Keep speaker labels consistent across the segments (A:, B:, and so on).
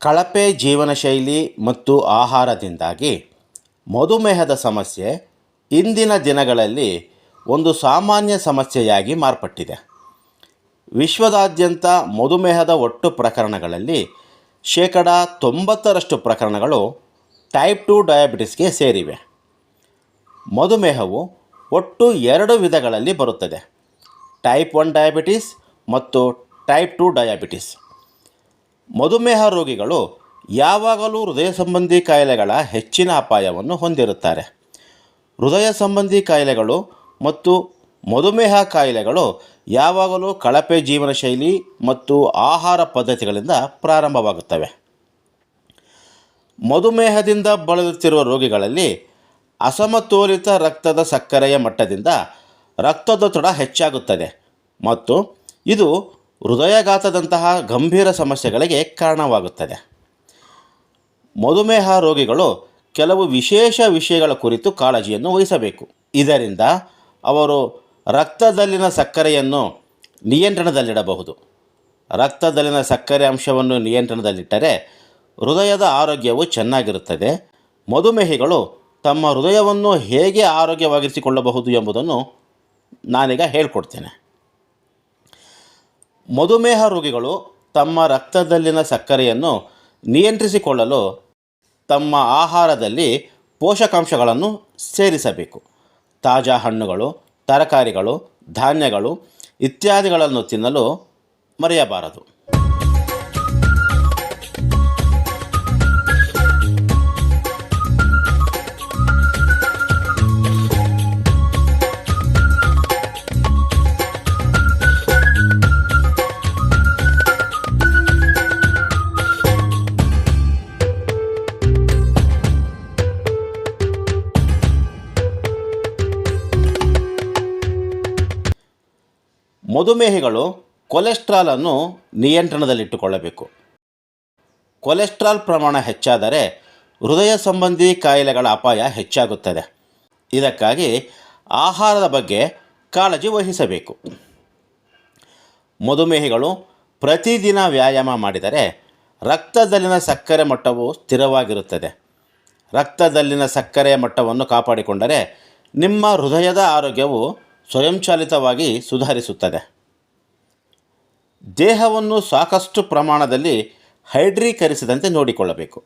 A: ಕಳಪೆ ಜೀವನ ಶೈಲಿ ಮತ್ತು ಆಹಾರದಿಂದಾಗಿ ಮಧುಮೇಹದ ಸಮಸ್ಯೆ ಇಂದಿನ ದಿನಗಳಲ್ಲಿ ಒಂದು ಸಾಮಾನ್ಯ ಸಮಸ್ಯೆಯಾಗಿ ಮಾರ್ಪಟ್ಟಿದೆ. ವಿಶ್ವದಾದ್ಯಂತ ಮಧುಮೇಹದ ಒಟ್ಟು ಪ್ರಕರಣಗಳಲ್ಲಿ ಶೇಕಡ ತೊಂಬತ್ತರಷ್ಟು ಪ್ರಕರಣಗಳು ಟೈಪ್ ಟು ಡಯಾಬಿಟಿಸ್ಗೆ ಸೇರಿವೆ. ಮಧುಮೇಹವು ಒಟ್ಟು ಎರಡು ವಿಧಗಳಲ್ಲಿ ಬರುತ್ತದೆ. ಟೈಪ್ ಒನ್ ಡಯಾಬಿಟಿಸ್ ಮತ್ತು ಟೈಪ್ ಟು ಡಯಾಬಿಟಿಸ್. ಮಧುಮೇಹ ರೋಗಿಗಳು ಯಾವಾಗಲೂ ಹೃದಯ ಸಂಬಂಧಿ ಕಾಯಿಲೆಗಳ ಹೆಚ್ಚಿನ ಅಪಾಯವನ್ನು ಹೊಂದಿರುತ್ತಾರೆ. ಹೃದಯ ಸಂಬಂಧಿ ಕಾಯಿಲೆಗಳು ಮತ್ತು ಮಧುಮೇಹ ಕಾಯಿಲೆಗಳು ಯಾವಾಗಲೂ ಕಳಪೆ ಜೀವನ ಶೈಲಿ ಮತ್ತು ಆಹಾರ ಪದ್ಧತಿಗಳಿಂದ ಪ್ರಾರಂಭವಾಗುತ್ತವೆ. ಮಧುಮೇಹದಿಂದ ಬಳಲುತ್ತಿರುವ ರೋಗಿಗಳಲ್ಲಿ ಅಸಮತೋಲಿತ ರಕ್ತದ ಸಕ್ಕರೆಯ ಮಟ್ಟದಿಂದ ರಕ್ತದೊತ್ತಡ ಹೆಚ್ಚಾಗುತ್ತದೆ ಮತ್ತು ಇದು ಹೃದಯಾಘಾತದಂತಹ ಗಂಭೀರ ಸಮಸ್ಯೆಗಳಿಗೆ ಕಾರಣವಾಗುತ್ತದೆ. ಮಧುಮೇಹ ರೋಗಿಗಳು ಕೆಲವು ವಿಶೇಷ ವಿಷಯಗಳ ಕುರಿತು ಕಾಳಜಿಯನ್ನು ವಹಿಸಬೇಕು. ಇದರಿಂದ ಅವರು ರಕ್ತದಲ್ಲಿನ ಸಕ್ಕರೆಯನ್ನು ನಿಯಂತ್ರಣದಲ್ಲಿಡಬಹುದು. ರಕ್ತದಲ್ಲಿನ ಸಕ್ಕರೆ ಅಂಶವನ್ನು ನಿಯಂತ್ರಣದಲ್ಲಿಟ್ಟರೆ ಹೃದಯದ ಆರೋಗ್ಯವು ಚೆನ್ನಾಗಿರುತ್ತದೆ. ಮಧುಮೇಹಿಗಳು ತಮ್ಮ ಹೃದಯವನ್ನು ಹೇಗೆ ಆರೋಗ್ಯವಾಗಿರಿಸಿಕೊಳ್ಳಬಹುದು ಎಂಬುದನ್ನು ನಾನೀಗ ಹೇಳ್ಕೊಡ್ತೇನೆ. ಮಧುಮೇಹ ರೋಗಿಗಳು ತಮ್ಮ ರಕ್ತದಲ್ಲಿನ ಸಕ್ಕರೆಯನ್ನು ನಿಯಂತ್ರಿಸಿಕೊಳ್ಳಲು ತಮ್ಮ ಆಹಾರದಲ್ಲಿ ಪೋಷಕಾಂಶಗಳನ್ನು ಸೇರಿಸಬೇಕು. ತಾಜಾ ಹಣ್ಣುಗಳು, ತರಕಾರಿಗಳು, ಧಾನ್ಯಗಳು ಇತ್ಯಾದಿಗಳನ್ನು ತಿನ್ನಲು ಮರೆಯಬಾರದು. ಮಧುಮೇಹಿಗಳು ಕೊಲೆಸ್ಟ್ರಾಲನ್ನು ನಿಯಂತ್ರಣದಲ್ಲಿಟ್ಟುಕೊಳ್ಳಬೇಕು. ಕೊಲೆಸ್ಟ್ರಾಲ್ ಪ್ರಮಾಣ ಹೆಚ್ಚಾದರೆ ಹೃದಯ ಸಂಬಂಧಿ ಕಾಯಿಲೆಗಳ ಅಪಾಯ ಹೆಚ್ಚಾಗುತ್ತದೆ. ಇದಕ್ಕಾಗಿ ಆಹಾರದ ಬಗ್ಗೆ ಕಾಳಜಿ ವಹಿಸಬೇಕು. ಮಧುಮೇಹಿಗಳು ಪ್ರತಿದಿನ ವ್ಯಾಯಾಮ ಮಾಡಿದರೆ ರಕ್ತದಲ್ಲಿನ ಸಕ್ಕರೆ ಮಟ್ಟವು ಸ್ಥಿರವಾಗಿರುತ್ತದೆ. ರಕ್ತದಲ್ಲಿನ ಸಕ್ಕರೆಯ ಮಟ್ಟವನ್ನು ಕಾಪಾಡಿಕೊಂಡರೆ ನಿಮ್ಮ ಹೃದಯದ ಆರೋಗ್ಯವು ಸ್ವಯಂಚಾಲಿತವಾಗಿ ಸುಧಾರಿಸುತ್ತದೆ. ದೇಹವನ್ನು ಸಾಕಷ್ಟು ಪ್ರಮಾಣದಲ್ಲಿ ಹೈಡ್ರೀಕರಿಸಿದಂತೆ ನೋಡಿಕೊಳ್ಳಬೇಕು.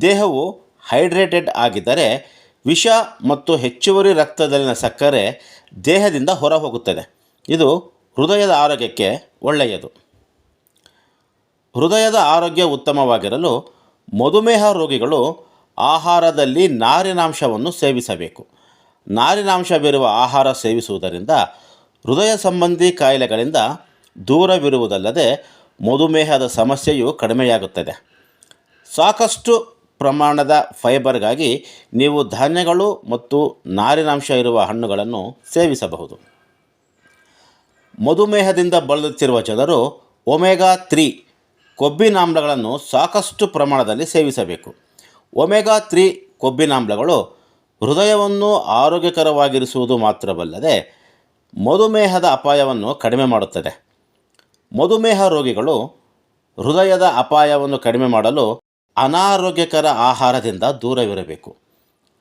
A: ದೇಹವು ಹೈಡ್ರೇಟೆಡ್ ಆಗಿದ್ದರೆ ವಿಷ ಮತ್ತು ಹೆಚ್ಚುವರಿ ರಕ್ತದಲ್ಲಿನ ಸಕ್ಕರೆ ದೇಹದಿಂದ ಹೊರಹೋಗುತ್ತದೆ. ಇದು ಹೃದಯದ ಆರೋಗ್ಯಕ್ಕೆ ಒಳ್ಳೆಯದು. ಹೃದಯದ ಆರೋಗ್ಯ ಉತ್ತಮವಾಗಿರಲು ಮಧುಮೇಹ ರೋಗಿಗಳು ಆಹಾರದಲ್ಲಿ ನಾರಿನಾಂಶವನ್ನು ಸೇವಿಸಬೇಕು. ನಾರಿನಾಂಶವಿರುವ ಆಹಾರ ಸೇವಿಸುವುದರಿಂದ ಹೃದಯ ಸಂಬಂಧಿ ಕಾಯಿಲೆಗಳಿಂದ ದೂರವಿರುವುದಲ್ಲದೆ ಮಧುಮೇಹದ ಸಮಸ್ಯೆಯು ಕಡಿಮೆಯಾಗುತ್ತದೆ. ಸಾಕಷ್ಟು ಪ್ರಮಾಣದ ಫೈಬರ್ಗಾಗಿ ನೀವು ಧಾನ್ಯಗಳು ಮತ್ತು ನಾರಿನಾಂಶ ಇರುವ ಹಣ್ಣುಗಳನ್ನು ಸೇವಿಸಬಹುದು. ಮಧುಮೇಹದಿಂದ ಬಳಲುತ್ತಿರುವ ಜನರು ಒಮೆಗಾ ತ್ರೀ ಕೊಬ್ಬಿನಾಮ್ಲಗಳನ್ನು ಸಾಕಷ್ಟು ಪ್ರಮಾಣದಲ್ಲಿ ಸೇವಿಸಬೇಕು. ಒಮೆಗಾ ತ್ರೀ ಕೊಬ್ಬಿನಾಮ್ಲಗಳು ಹೃದಯವನ್ನು ಆರೋಗ್ಯಕರವಾಗಿರಿಸುವುದು ಮಾತ್ರವಲ್ಲದೆ ಮಧುಮೇಹದ ಅಪಾಯವನ್ನು ಕಡಿಮೆ ಮಾಡುತ್ತದೆ. ಮಧುಮೇಹ ರೋಗಿಗಳು ಹೃದಯದ ಅಪಾಯವನ್ನು ಕಡಿಮೆ ಮಾಡಲು ಅನಾರೋಗ್ಯಕರ ಆಹಾರದಿಂದ ದೂರವಿರಬೇಕು.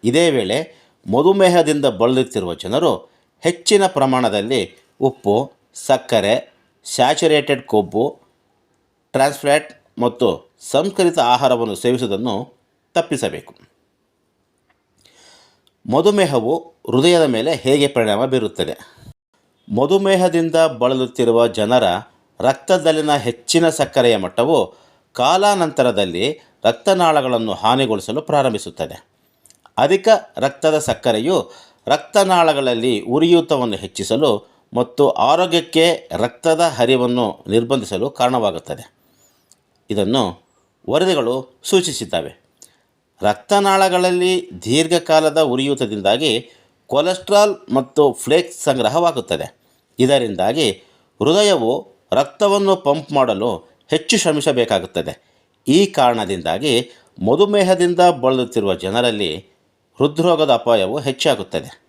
A: ಇದೇ ವೇಳೆ ಮಧುಮೇಹದಿಂದ ಬಳಲುತ್ತಿರುವ ಜನರು ಹೆಚ್ಚಿನ ಪ್ರಮಾಣದಲ್ಲಿ ಉಪ್ಪು, ಸಕ್ಕರೆ, ಸ್ಯಾಚುರೇಟೆಡ್ ಕೊಬ್ಬು, ಟ್ರಾನ್ಸ್ಫ್ಯಾಟ್ ಮತ್ತು ಸಂಸ್ಕರಿತ ಆಹಾರವನ್ನು ಸೇವಿಸುವುದನ್ನು ತಪ್ಪಿಸಬೇಕು. ಮಧುಮೇಹವು ಹೃದಯದ ಮೇಲೆ ಹೇಗೆ ಪರಿಣಾಮ ಬೀರುತ್ತದೆ? ಮಧುಮೇಹದಿಂದ ಬಳಲುತ್ತಿರುವ ಜನರ ರಕ್ತದಲ್ಲಿನ ಹೆಚ್ಚಿನ ಸಕ್ಕರೆಯ ಮಟ್ಟವು ಕಾಲಾನಂತರದಲ್ಲಿ ರಕ್ತನಾಳಗಳನ್ನು ಹಾನಿಗೊಳಿಸಲು ಪ್ರಾರಂಭಿಸುತ್ತದೆ. ಅಧಿಕ ರಕ್ತದ ಸಕ್ಕರೆಯು ರಕ್ತನಾಳಗಳಲ್ಲಿ ಉರಿಯೂತವನ್ನು ಹೆಚ್ಚಿಸಲು ಮತ್ತು ಆರೋಗ್ಯಕ್ಕೆ ರಕ್ತದ ಹರಿವನ್ನು ನಿರ್ಬಂಧಿಸಲು ಕಾರಣವಾಗುತ್ತದೆ. ಇದನ್ನು ವರದಿಗಳು ಸೂಚಿಸಿದ್ದಾವೆ. ರಕ್ತನಾಳಗಳಲ್ಲಿ ದೀರ್ಘಕಾಲದ ಉರಿಯೂತದಿಂದಾಗಿ ಕೊಲೆಸ್ಟ್ರಾಲ್ ಮತ್ತು ಫ್ಲೇಕ್ಸ್ ಸಂಗ್ರಹವಾಗುತ್ತದೆ. ಇದರಿಂದಾಗಿ ಹೃದಯವು ರಕ್ತವನ್ನು ಪಂಪ್ ಮಾಡಲು ಹೆಚ್ಚು ಶ್ರಮಿಸಬೇಕಾಗುತ್ತದೆ. ಈ ಕಾರಣದಿಂದಾಗಿ ಮಧುಮೇಹದಿಂದ ಬಳಲುತ್ತಿರುವ ಜನರಲ್ಲಿ ಹೃದ್ರೋಗದ ಅಪಾಯವು ಹೆಚ್ಚಾಗುತ್ತದೆ.